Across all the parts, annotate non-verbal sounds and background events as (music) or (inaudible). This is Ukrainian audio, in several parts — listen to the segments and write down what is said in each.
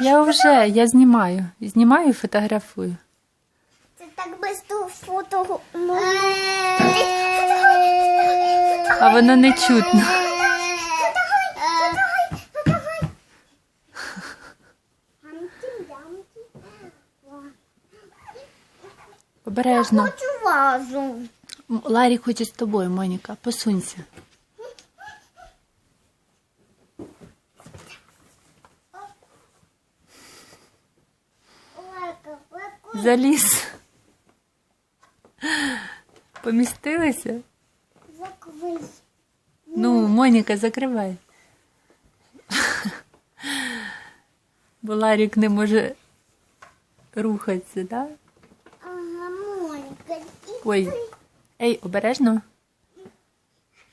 Я вже, я знімаю. Знімаю і фотографую. Це так швидко фото. Ну, А воно не чутно. Обережно. Хочу вазу. М, Ларік хоче з тобою, Моніка. Посунься. Заліз. Помістилися? Закрий. Ну, Моніка, закривай. Бо Ларік не може рухатися, так? Ага, Моніка. Ой. Ей, обережно.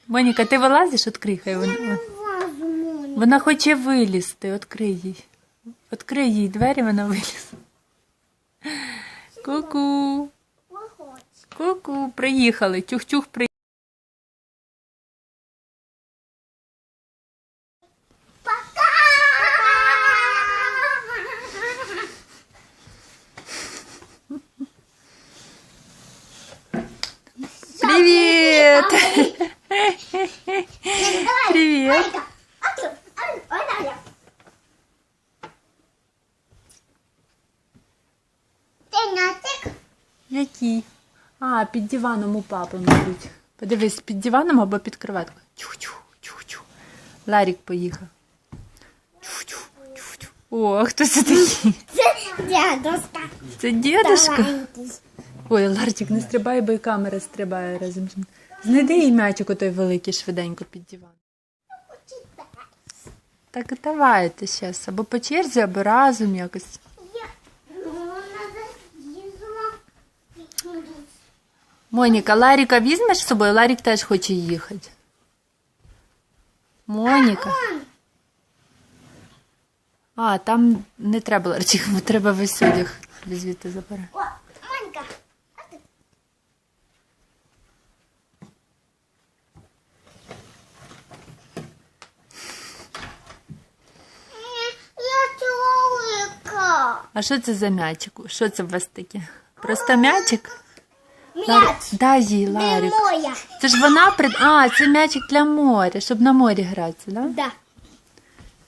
Моніка, ти вилазиш, відкрий хай Я вона. на вазу, Моніка. Вона хоче вилізти, відкрий їй. Відкрий їй двері, вона виліз. Ку-ку. Виходь. Ку-ку, приїхали. Тюх-тюх приїхали. Пока! Привіт! (laughs) Які? А, під диваном у папи, мабуть. Подивись, під диваном або під кроваткою. Чу-чу, чу-чу. Ларік поїхав. Чу-чу, чу-чу. О, хто це такий? Це дядуська. Це дідушка? Ой, Ларчик, не стрибай, бо й камера стрибає разом з ним. Знайди їй м'ячик отой великий швиденько під диван. Так давайте зараз. Або по черзі, або разом якось. Я, ну, надо їздила. Моніка, Ларіка візьмеш з собою? Ларік теж хоче їхати. Моніка. А, там не треба, Ларчик, бо треба весь одяг звідти забере. О, а? Що це за м'ячик? Що це у вас таке? Просто м'ячик? М'яч. Дай їй, Ларік. моя. Це ж вона прид... А, це м'ячик для моря, щоб на морі гратися, да? Да.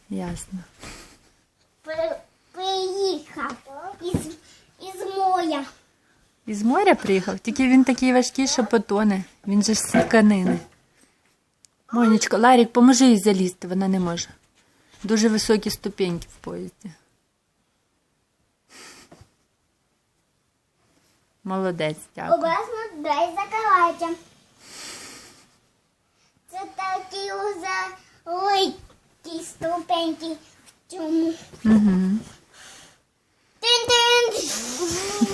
Ясно. При- Приїхав із, із моя. Із моря приїхав, тільки він такий важкий, що потоне. Він же ж з тканини. Монечко, Ларік, поможи їй залізти, вона не може. Дуже високі ступеньки в поїзді. Молодець, дякую. Образно дай закривайте. Це такі уже великі ступеньки в цьому. Угу. Тин-тин!